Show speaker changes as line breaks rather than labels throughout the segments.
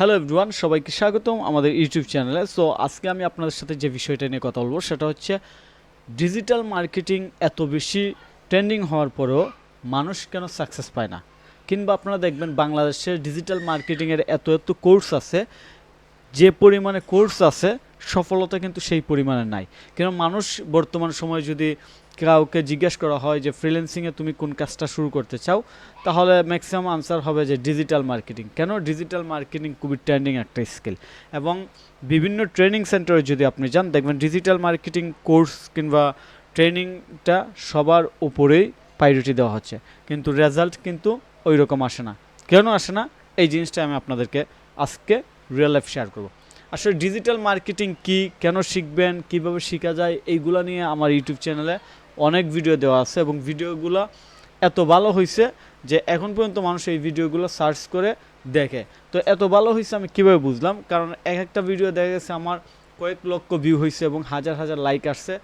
Hello everyone সবাইকে স্বাগতম আমাদের ইউটিউব চ্যানেলে সো আজকে আমি আপনাদের সাথে যে বিষয়টা নিয়ে কথা বলব, সেটা হচ্ছে ডিজিটাল মার্কেটিং এত বেশি ট্রেন্ডিং হওয়ার পরেও মানুষ কেন সাকসেস পায় না? কিংবা আপনারা দেখবেন বাংলাদেশের ডিজিটাল মার্কেটিংয়ের এত এত কোর্স আছে, যে পরিমাণে কোর্স আছে, সফলতা কিন্তু সেই পরিমাণে নাই। কেন মানুষ বর্তমান সময়ে যদি কাউকে জিজ্ঞেস করা হয় যে ফ্রিল্যান্সিংয়ে তুমি কোন কাজটা শুরু করতে চাও? তাহলে ম্যাক্সিমাম আনসার হবে যে ডিজিটাল মার্কেটিং কেন? ডিজিটাল মার্কেটিং খুবই ট্রেন্ডিং একটা স্কিল এবং বিভিন্ন ট্রেনিং সেন্টারে যদি আপনি যান, দেখবেন ডিজিটাল মার্কেটিং কোর্স কিংবা ট্রেনিংটা সবার উপরেই প্রায়োরিটি দেওয়া হচ্ছে। কিন্তু রেজাল্ট কিন্তু ওই রকম আসে না। কেন আসে না? এই জিনিসটা আমি আপনাদেরকে আজকে রিয়েল লাইফ শেয়ার করব। আসলে ডিজিটাল মার্কেটিং কি, কেন শিখবেন, কীভাবে শেখা যায়, এইগুলো নিয়ে আমার ইউটিউব চ্যানেলে অনেক ভিডিও দেওয়া আছে এবং ভিডিওগুলো এত ভালো হয়েছে যে এখন পর্যন্ত মানুষ এই ভিডিওগুলো সার্চ করে দেখে। তো এত ভালো হয়েছে আমি কীভাবে বুঝলাম? কারণ এক একটা ভিডিও দেখা গেছে আমার কয়েক লক্ষ ভিউ হয়েছে এবং হাজার হাজার লাইক আসছে,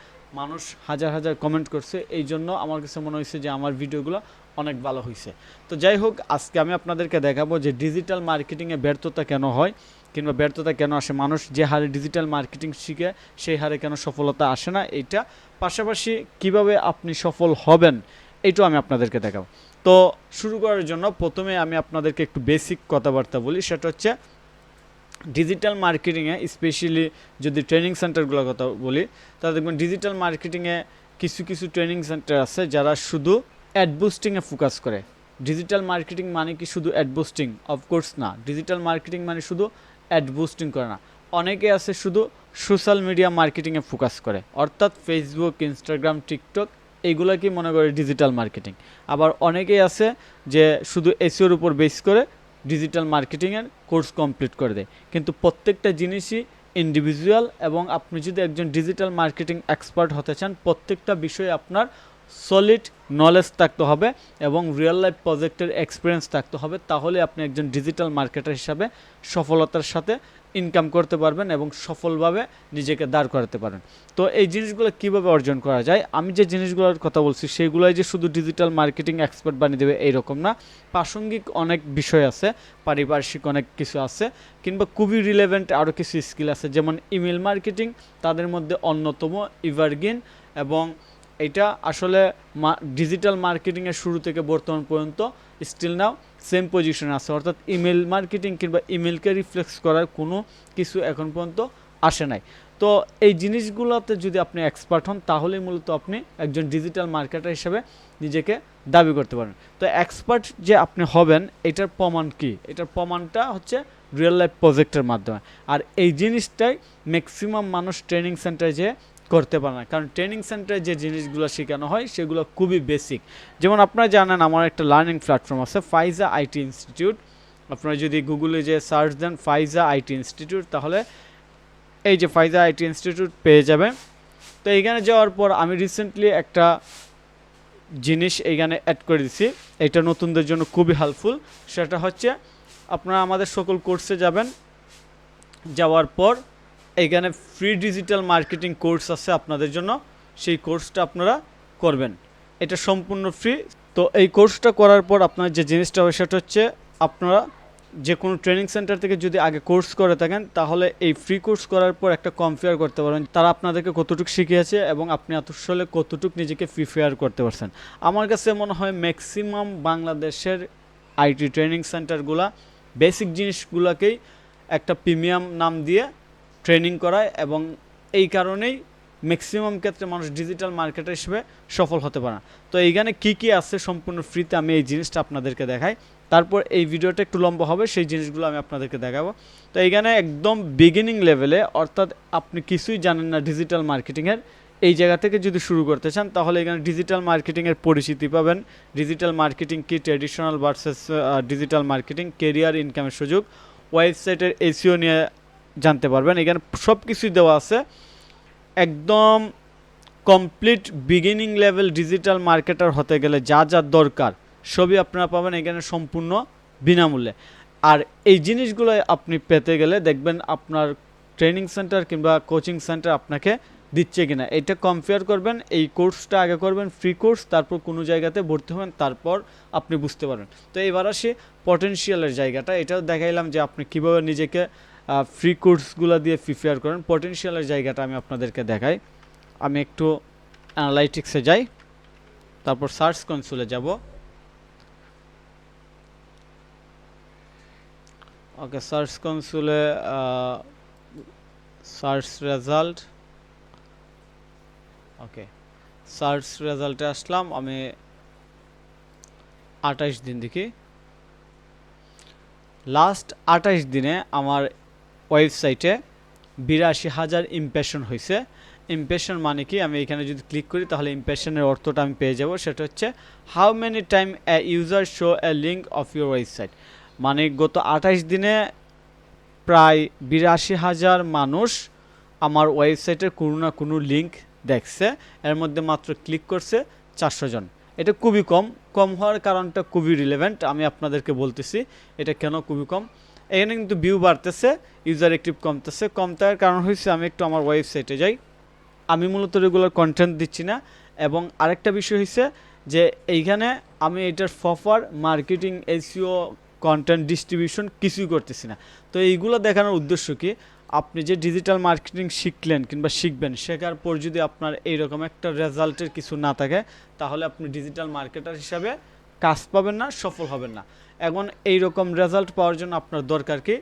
মানুষ হাজার হাজার কমেন্ট করছে এই জন্য আমার কাছে মনে হয়েছে যে আমার ভিডিওগুলো অনেক ভালো হয়েছে তো যাই হোক, আজকে আমি আপনাদেরকে দেখাবো যে ডিজিটাল মার্কেটিংয়ে ব্যর্থতা কেন হয়। কিংবা ব্যর্থতা কেন আসে? মানুষ যে হারে ডিজিটাল মার্কেটিং শিখে, সেই হারে কেন সফলতা আসে না? এইটা পাশাপাশি কীভাবে আপনি সফল হবেন এইটাও আমি আপনাদেরকে দেখাবো। তো শুরু করার জন্য প্রথমে আমি আপনাদেরকে একটু বেসিক কথাবার্তা বলি। সেটা হচ্ছে ডিজিটাল মার্কেটিংয়ে স্পেশালি যদি ট্রেনিং সেন্টারগুলোর কথা বলি, তাহলে দেখবেন ডিজিটাল মার্কেটিংয়ে কিছু কিছু ট্রেনিং সেন্টার আছে যারা শুধু অ্যাড বুস্টিংয়ে ফোকাস করে। ডিজিটাল মার্কেটিং মানে কি শুধু অ্যাড বুস্টিং অফকোর্স না। ডিজিটাল মার্কেটিং মানে শুধু অ্যাড বুস্টিং করে না। অনেকে আছে শুধু সোশ্যাল মিডিয়া মার্কেটিংয়ে ফোকাস করে। অর্থাৎ ফেসবুক ইনস্টাগ্রাম টিকটক এইগুলোকেই মনে করে ডিজিটাল মার্কেটিং আবার অনেকেই আছে যে শুধু এসিওর উপর বেস করে ডিজিটাল মার্কেটিংয়ের কোর্স কমপ্লিট করে দেয়। কিন্তু প্রত্যেকটা জিনিসই ইন্ডিভিজুয়াল এবং আপনি যদি একজন ডিজিটাল মার্কেটিং এক্সপার্ট হতে চান, প্রত্যেকটা বিষয়ে আপনার সলিড নলেজ থাকতে হবে এবং রিয়েল লাইফ প্রজেক্টের এক্সপিরিয়েন্স থাকতে হবে, তাহলে আপনি একজন ডিজিটাল মার্কেটার হিসাবে সফলতার সাথে ইনকাম করতে পারবেন এবং সফলভাবে নিজেকে দাঁড় করাতে পারেন তো এই জিনিসগুলো কীভাবে অর্জন করা যায়? আমি যে জিনিসগুলোর কথা বলছি, সেগুলোই যে শুধু ডিজিটাল মার্কেটিং এক্সপার্ট বানিয়ে দেবে এইরকম না। প্রাসঙ্গিক অনেক বিষয় আছে, পারিপার্শ্বিক অনেক কিছু আছে, কিংবা খুবই রিলেভেন্ট আরও কিছু স্কিল আছে, যেমন ইমেল মার্কেটিং তাদের মধ্যে অন্যতম ইভারগিন এবং এটা আসলে ডিজিটাল মার্কেটিংয়ের শুরু থেকে বর্তমান পর্যন্ত স্টিল নাও সেম পজিশনে আছে। অর্থাৎ ইমেল মার্কেটিং কিংবা ইমেলকে রিফ্লেক্স করার কোনো কিছু এখন পর্যন্ত আসে নাই। তো এই জিনিসগুলোতে যদি আপনি এক্সপার্ট হন, তাহলেই মূলত আপনি একজন ডিজিটাল মার্কেটার হিসেবে নিজেকে দাবি করতে পারেন তো এক্সপার্ট যে আপনি হবেন, এটার প্রমাণ কি? এটার প্রমাণটা হচ্ছে রিয়েল লাইফ প্রজেক্টের মাধ্যমে। আর এই জিনিসটাই ম্যাক্সিমাম মানুষ ট্রেনিং সেন্টারে যে করতে পারে না। কারণ ট্রেনিং সেন্টারে যে জিনিসগুলো শেখানো হয়, সেগুলো খুবই বেসিক যেমন আপনারা জানেন, আমার একটা লার্নিং প্ল্যাটফর্ম আছে ফাইজা আইটি ইনস্টিটিউট আপনারা যদি গুগলে যে search then Faiza IT institute তাহলে এই যে ফাইজা আইটি ইনস্টিটিউট পেয়ে যাবে তো এইখানে যাওয়ার পর আমি রিসেন্টলি একটা জিনিস এইখানে অ্যাড করে দিছি। এটা নতুনদের জন্য খুবই হেল্পফুল সেটা হচ্ছে, আপনারা আমাদের সকল কোর্সে যাবেন। যাওয়ার পর এইখানে ফ্রি ডিজিটাল মার্কেটিং কোর্স আছে আপনাদের জন্য। সেই কোর্সটা আপনারা করবেন। এটা সম্পূর্ণ ফ্রি তো এই কোর্সটা করার পর আপনার যে জিনিসটা হবে সেটা হচ্ছে আপনারা যে কোনো ট্রেনিং সেন্টার থেকে যদি আগে কোর্স করে থাকেন, তাহলে এই ফ্রি কোর্স করার পর একটা কম্পেয়ার করতে পারবেন। তারা আপনাদেরকে কতটুকু শিখিয়েছে এবং আপনি আসলে কতটুকু নিজেকে প্রিফেয়ার করতে পারছেন। আমার কাছে মনে হয় ম্যাক্সিমাম বাংলাদেশের আইটি ট্রেনিং সেন্টারগুলা বেসিক জিনিসগুলোকেই একটা প্রিমিয়াম নাম দিয়ে ট্রেনিং করায় এবং এই কারণেই ম্যাক্সিমাম ক্ষেত্রে মানুষ ডিজিটাল মার্কেটার হিসেবে সফল হতে পারে তো এইখানে কি কি আছে সম্পূর্ণ ফ্রিতে আমি এই জিনিসটা আপনাদেরকে দেখাই। তারপর এই ভিডিওটা একটু লম্বা হবে, সেই জিনিসগুলো আমি আপনাদেরকে দেখাবো। তো এইখানে একদম বিগিনিং লেভেলে অর্থাৎ আপনি কিছুই জানেন না ডিজিটাল মার্কেটিংয়ের এই জায়গা থেকে যদি শুরু করতে চান, তাহলে এখানে ডিজিটাল মার্কেটিংয়ের পরিচিতি পাবেন। ডিজিটাল মার্কেটিং কি traditional versus digital marketing career ইনকামের সুযোগ। ওয়েবসাইটের এসিও নিয়ে জানতে পারবেন। এখানে সব কিছুই দেওয়া আছে। একদম complete beginning level digital marketer হতে গেলে যা যা দরকার, সবই আপনারা পাবেন এখানে সম্পূর্ণ বিনামূল্যে। আর এই জিনিসগুলো আপনি পেতে গেলে দেখবেন আপনার ট্রেনিং সেন্টার কিংবা কোচিং সেন্টার আপনাকে দিচ্ছে কিনা। এটা কম্পেয়ার করবেন, এই কোর্সটা আগে করবেন ফ্রি কোর্স তারপর কোনো জায়গাতে ভর্তি হবেন, তারপর আপনি বুঝতে পারবেন। তো এবার আসি পটেনশিয়ালের জায়গাটা। এটাও দেখাইলাম যে আপনি কীভাবে নিজেকে ফ্রি কোর্সগুলো দিয়ে প্রিপেয়ার করেন। পটেনশিয়ালের জায়গাটা আমি আপনাদেরকে দেখাই। আমি একটু অ্যানালাইটিক্সে যাই। তারপর সার্চ কনসোলে যাব। ওকে সার্চ কনসোলে সার্চ রেজাল্ট ওকে সার্চ রেজাল্টে আসলাম। আমি আঠাশ দিন দেখি। লাস্ট আঠাশ দিনে আমার ওয়েবসাইটে বিরাশি হাজার ইমপ্রেশন হয়েছে ইমপ্রেশন মানে কি? আমি এখানে যদি ক্লিক করি, তাহলে ইমপ্রেশনের অর্থটা আমি পেয়ে যাব। সেটা হচ্ছে how many time a user show a link of your website মানে গত আঠাশ দিনে প্রায় বিরাশি হাজার মানুষ আমার ওয়েবসাইটের কোনো না কোনো লিঙ্ক দেখছে। এর মধ্যে মাত্র ক্লিক করছে চারশো জন। এটা খুবই কম। কম হওয়ার কারণটা খুবই রিলেভেন্ট আমি আপনাদেরকে বলতেছি, এটা কেন খুবই কম? এখানে কিন্তু ভিউ বাড়তেছে ইউজার অ্যাক্টিভ কমতেছে। কমতার কারণ হয়েছে আমি একটু আমার ওয়েবসাইটে যাই। আমি মূলত রেগুলার কন্টেন্ট দিচ্ছি না। এবং আরেকটা বিষয় হয়েছে যে এইখানে আমি এটার ফফার মার্কেটিং এসিও কন্টেন্ট ডিস্ট্রিবিউশন কিছুই করতেছি না। তো এইগুলো দেখানোর উদ্দেশ্য কি? আপনি যে ডিজিটাল মার্কেটিং শিখলেন কিংবা শিখবেন, শেখার পর যদি আপনার এইরকম একটা রেজাল্টের কিছু না থাকে, তাহলে আপনি ডিজিটাল মার্কেটার হিসাবে কাজ পাবেন না, সফল হবেন না। এখন এই রকম রেজাল্ট পাওয়ার জন্য আপনার দরকার কি?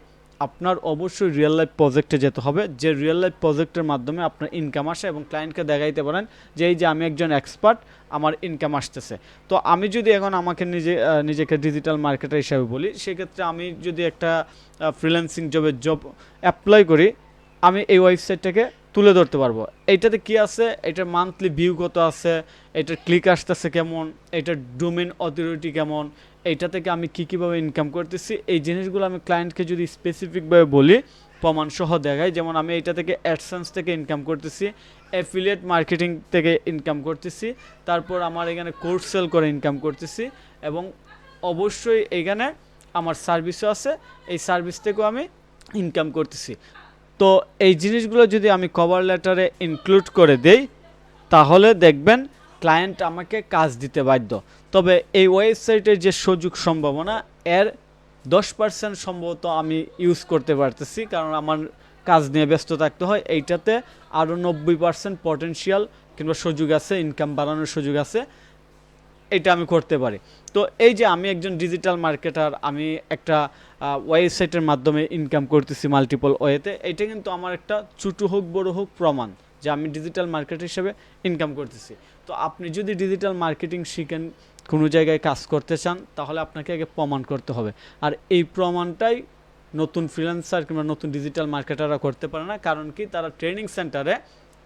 আপনার অবশ্যই রিয়েল লাইফ প্রজেক্টে যেতে হবে। যে রিয়েল লাইফ প্রজেক্টের মাধ্যমে আপনার ইনকাম আসে এবং ক্লায়েন্টকে দেখাইতে পারেন যে এই যে আমি একজন এক্সপার্ট আমার ইনকাম আসতেছে। তো আমি যদি এখন আমাকে নিজে নিজেকে ডিজিটাল মার্কেটার হিসাবে বলি, সেক্ষেত্রে আমি যদি একটা ফ্রিল্যান্সিং জবের জব অ্যাপ্লাই করি, আমি এই ওয়েবসাইটটাকে তুলে ধরতে পারব। এইটাতে কি আছে? এটার মান্থলি ভিউ কত আছে? এটার ক্লিক আসতেছে কেমন? এটার ডোমেন অথরিটি কেমন? এইটা থেকে আমি কী কীভাবে ইনকাম করতেছি, এই জিনিসগুলো আমি ক্লায়েন্টকে যদি স্পেসিফিকভাবে বলি প্রমাণ সহ দেখাই। যেমন আমি এইটা থেকে অ্যাডসেন্স থেকে ইনকাম করতেছি অ্যাফিলিয়েট মার্কেটিং থেকে ইনকাম করতেছি, তারপর আমার এখানে কোর্স সেল করে ইনকাম করতেছি এবং অবশ্যই এখানে আমার সার্ভিসও আছে, এই সার্ভিস থেকেও আমি ইনকাম করতেছি। তো এই জিনিসগুলো যদি আমি কভার লেটারে ইনক্লুড করে দেই, তাহলে দেখবেন ক্লায়েন্ট আমাকে কাজ দিতে বাধ্য। তবে এই ওয়েবসাইটের যে সুযোগ সম্ভাবনা, এর দশ পার্সেন্ট সম্ভবত আমি ইউজ করতে পারতেছি, কারণ আমার কাজ নিয়ে ব্যস্ত থাকতে হয়। এইটাতে আরও নব্বই পার্সেন্ট পটেনশিয়াল কিংবা সুযোগ আছে ইনকাম বাড়ানোর সুযোগ আছে, এটা আমি করতে পারি। তো এই যে আমি একজন ডিজিটাল মার্কেটার আমি একটা ওয়েবসাইটের মাধ্যমে ইনকাম করতেছি মাল্টিপল ওয়েতে এটা কিন্তু আমার একটা ছোটো হোক, বড় হোক প্রমাণ। যে আমি ডিজিটাল মার্কেট হিসেবে ইনকাম করতেছি। তো আপনি যদি ডিজিটাল মার্কেটিং শিখেন, কোনো জায়গায় কাজ করতে চান, তাহলে আপনাকে আগে প্রমাণ করতে হবে। আর এই প্রমাণটাই নতুন ফ্রিল্যান্সার কিংবা নতুন ডিজিটাল মার্কেটাররা করতে পারে না, কারণ কি তারা ট্রেনিং সেন্টারে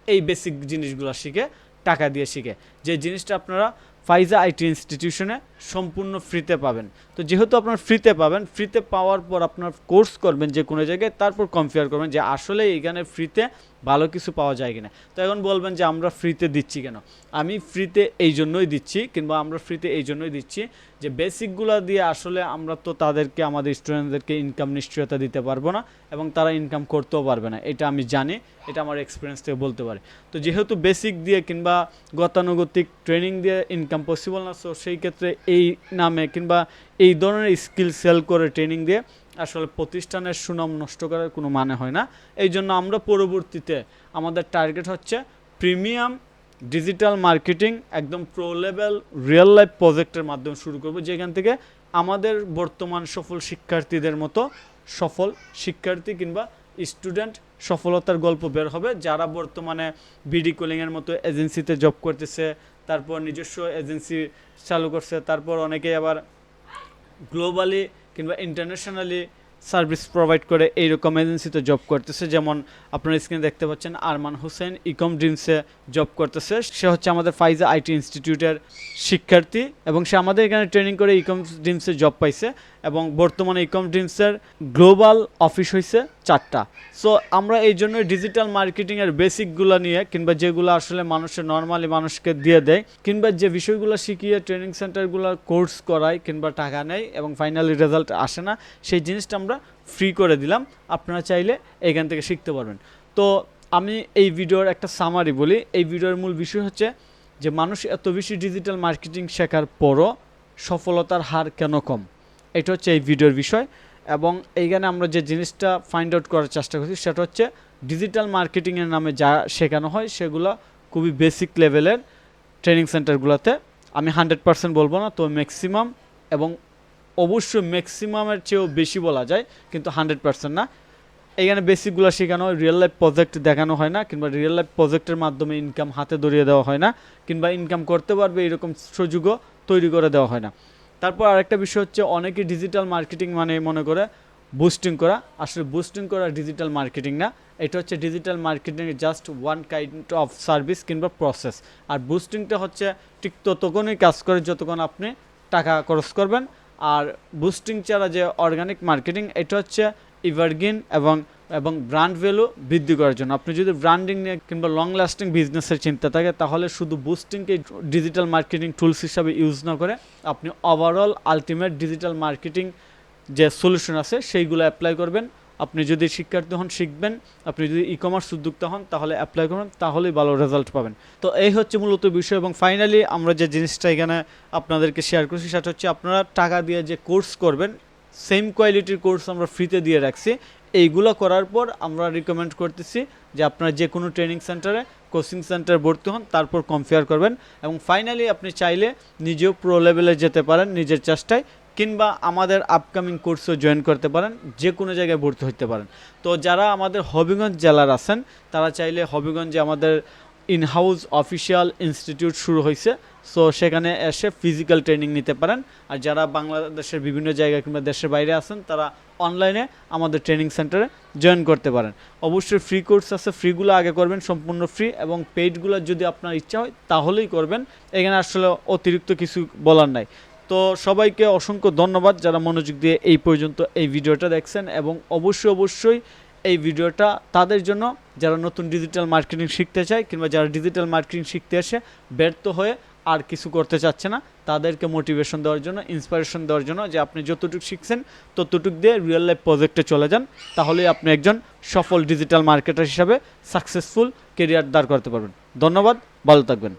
এই বেসিক জিনিসগুলো শিখে, টাকা দিয়ে শিখে। যে জিনিসটা আপনারা ফাইজা আইটি ইনস্টিটিউশনে সম্পূর্ণ ফ্রিতে পাবেন। তো যেহেতু আপনার ফ্রিতে পাবেন ফ্রিতে পাওয়ার পর আপনার কোর্স করবেন যে কোনো জায়গায়, তারপর কম্পেয়ার করবেন যে আসলে এইখানে ফ্রিতে ভালো কিছু পাওয়া যায় কিনা। তো এখন বলবেন যে আমরা ফ্রিতে দিচ্ছি কেন? আমি ফ্রিতে এই জন্যই দিচ্ছি কিংবা আমরা ফ্রিতে এই জন্যই দিচ্ছি যে বেসিকগুলো দিয়ে আসলে আমরা তো তাদেরকে, আমাদের স্টুডেন্টদেরকে ইনকাম নিশ্চয়তা দিতে পারব না এবং তারা ইনকাম করতেও পারবে না। এটা আমি জানি, এটা আমার এক্সপিরিয়েন্স থেকে বলতে পারি। তো যেহেতু বেসিক দিয়ে কিংবা গতানুগতিক ট্রেনিং দিয়ে ইনকাম পসিবল না সো সেই ক্ষেত্রে এই নামে কিংবা এই ধরনের স্কিল সেল করে ট্রেনিং দিয়ে আসলে প্রতিষ্ঠানের সুনাম নষ্ট করার কোনো মানে হয় না। এই জন্য আমরা পরবর্তীতে আমাদের টার্গেট হচ্ছে প্রিমিয়াম ডিজিটাল মার্কেটিং একদম প্রো লেভেল রিয়েল লাইফ প্রজেক্টের মাধ্যমে শুরু করব, যেখান থেকে আমাদের বর্তমান সফল শিক্ষার্থীদের মতো সফল শিক্ষার্থী কিংবা স্টুডেন্ট সফলতার গল্প বের হবে। যারা বর্তমানে বিডি কোলিংয়ের মতো এজেন্সিতে জব করতেছে, তারপর নিজস্ব এজেন্সি চালু করছে, তারপর অনেকেই আবার গ্লোবালি কিংবা ইন্টারন্যাশনালি সার্ভিস প্রোভাইড করে এইরকম এজেন্সিতে জব করতেছে। যেমন আপনারা স্ক্রিনে দেখতে পাচ্ছেন, আরমান হোসেন ইকম ড্রিমসে জব করতেছে। সে হচ্ছে আমাদের ফাইজা আইটি ইনস্টিটিউটের শিক্ষার্থী এবং সে আমাদের এখানে ট্রেনিং করে ইকম ড্রিমসে জব পাইছে এবং বর্তমানে ইকম ড্রিমসের গ্লোবাল অফিস হয়েছে চারটা। সো আমরা এই জন্য ডিজিটাল মার্কেটিংয়ের বেসিকগুলো নিয়ে কিংবা যেগুলো আসলে মানুষের নর্মালি মানুষকে দিয়ে দেয়, কিংবা যে বিষয়গুলো শিখিয়ে ট্রেনিং সেন্টারগুলো কোর্স করায় কিংবা টাকা নেয় এবং ফাইনালি রেজাল্ট আসে না, সেই জিনিসটা আমরা ফ্রি করে দিলাম, আপনারা চাইলে এখান থেকে শিখতে পারবেন। তো আমি এই ভিডিওর একটা সামারি বলি। এই ভিডিওর মূল বিষয় হচ্ছে যে মানুষ এত বেশি ডিজিটাল মার্কেটিং শেখার পরও সফলতার হার কেন কম? এটা হচ্ছে এই ভিডিওর বিষয়। এবং এইখানে আমরা যে জিনিসটা ফাইন্ড আউট করার চেষ্টা করছি সেটা হচ্ছে ডিজিটাল মার্কেটিংয়ের নামে যা শেখানো হয় সেগুলো খুবই বেসিক লেভেলের ট্রেনিং সেন্টারগুলোতে আমি হান্ড্রেড পার্সেন্ট বলব না, তো ম্যাক্সিমাম এবং অবশ্যই ম্যাক্সিমামের চেয়েও বেশি বলা যায়, কিন্তু হান্ড্রেড পার্সেন্ট না। এখানে বেসিকগুলো শেখানো হয় রিয়েল লাইফ প্রজেক্ট দেখানো হয় না, কিংবা রিয়েল লাইফ প্রজেক্টের মাধ্যমে ইনকাম হাতে ধরিয়ে দেওয়া হয় না, কিংবা ইনকাম করতে পারবে এরকম সুযোগও তৈরি করে দেওয়া হয় না। তারপর আরেকটা বিষয় হচ্ছে, অনেকে ডিজিটাল মার্কেটিং মানে মনে করে বুস্টিং করা। আসলে বুস্টিং করা ডিজিটাল মার্কেটিং না, এটা হচ্ছে digital marketing just one kind of service কিংবা প্রসেস আর বুস্টিংটা হচ্ছে ঠিক ততক্ষণই কাজ করে যতক্ষণ আপনি টাকা খরচ করবেন আর বুস্টিং ছাড়া যে অর্গানিক মার্কেটিং এটা হচ্ছে ইভারগ্রিন এবং এবং ব্র্যান্ড ভ্যালু বৃদ্ধি করার জন্য। আপনি যদি ব্র্যান্ডিং নিয়ে কিংবা লং লাস্টিং বিজনেসের চিন্তা থাকে, তাহলে শুধু বুস্টিংকে ডিজিটাল মার্কেটিং টুলস হিসাবে ইউজ না করে, আপনি ওভারঅল আলটিমেট ডিজিটাল মার্কেটিং যে সলিউশন আছে, সেইগুলো অ্যাপ্লাই করবেন। আপনি যদি শিক্ষার্থী হন, শিখবেন। আপনি যদি ই কমার্স উদ্যোক্তা হন, তাহলে অ্যাপ্লাই করবেন, তাহলেই ভালো রেজাল্ট পাবেন। তো এই হচ্ছে মূলত বিষয় এবং ফাইনালি আমরা যে জিনিসটা এখানে আপনাদেরকে শেয়ার করছি, সেটা হচ্ছে আপনারা টাকা দিয়ে যে কোর্স করবেন সেম কোয়ালিটির কোর্স আমরা ফ্রিতে দিয়ে রাখছি। এইগুলো করার পর আমরা রিকমেন্ড করতেছি যে আপনারা যে কোনো ট্রেনিং সেন্টারে কোচিং সেন্টারে ভর্তি হন, তারপর কম্পেয়ার করবেন। এবং ফাইনালি আপনি চাইলে নিজেও প্রো লেভেলে যেতে পারেন, নিজের চেষ্টায়। কিংবা আমাদের আপকামিং কোর্সও জয়েন করতে পারেন, যে কোনো জায়গায় ভর্তি হতে পারেন। তো যারা আমাদের হবিগঞ্জ জেলার আছেন, তারা চাইলে হবিগঞ্জে আমাদের ইন হাউস অফিসিয়াল ইনস্টিটিউট শুরু হয়েছে সো সেখানে এসে ফিজিক্যাল ট্রেনিং নিতে পারেন। আর যারা বাংলাদেশের বিভিন্ন জায়গায় কিংবা দেশের বাইরে আছেন, তারা অনলাইনে আমাদের ট্রেনিং সেন্টারে জয়েন করতে পারেন। অবশ্যই ফ্রি কোর্স আছে ফ্রিগুলো আগে করবেন, সম্পূর্ণ ফ্রি এবং পেইডগুলো যদি আপনার ইচ্ছা হয়, তাহলেই করবেন। এখানে আসলে অতিরিক্ত কিছু বলার নাই। তো সবাইকে অসংখ্য ধন্যবাদ যারা মনোযোগ দিয়ে এই পর্যন্ত এই ভিডিওটা দেখছেন এবং অবশ্যই অবশ্যই এই ভিডিওটা তাদের জন্য যারা নতুন ডিজিটাল মার্কেটিং শিখতে চায় কিংবা যারা ডিজিটাল মার্কেটিং শিখতে এসে ব্যর্থ হয়ে আর কিছু করতে চাচ্ছে না, তাদেরকে মোটিভেশন দেওয়ার জন্য ইন্সপিরেশন দেওয়ার জন্য যে আপনি যতটুকু শিখছেন ততটুকু দিয়ে রিয়েল লাইফ প্রজেক্টে চলে যান, তাহলেই আপনি একজন সফল ডিজিটাল মার্কেটার হিসাবে সাকসেসফুল কেরিয়ার দাঁড় করতে পারবেন। ধন্যবাদ, ভালো থাকবেন।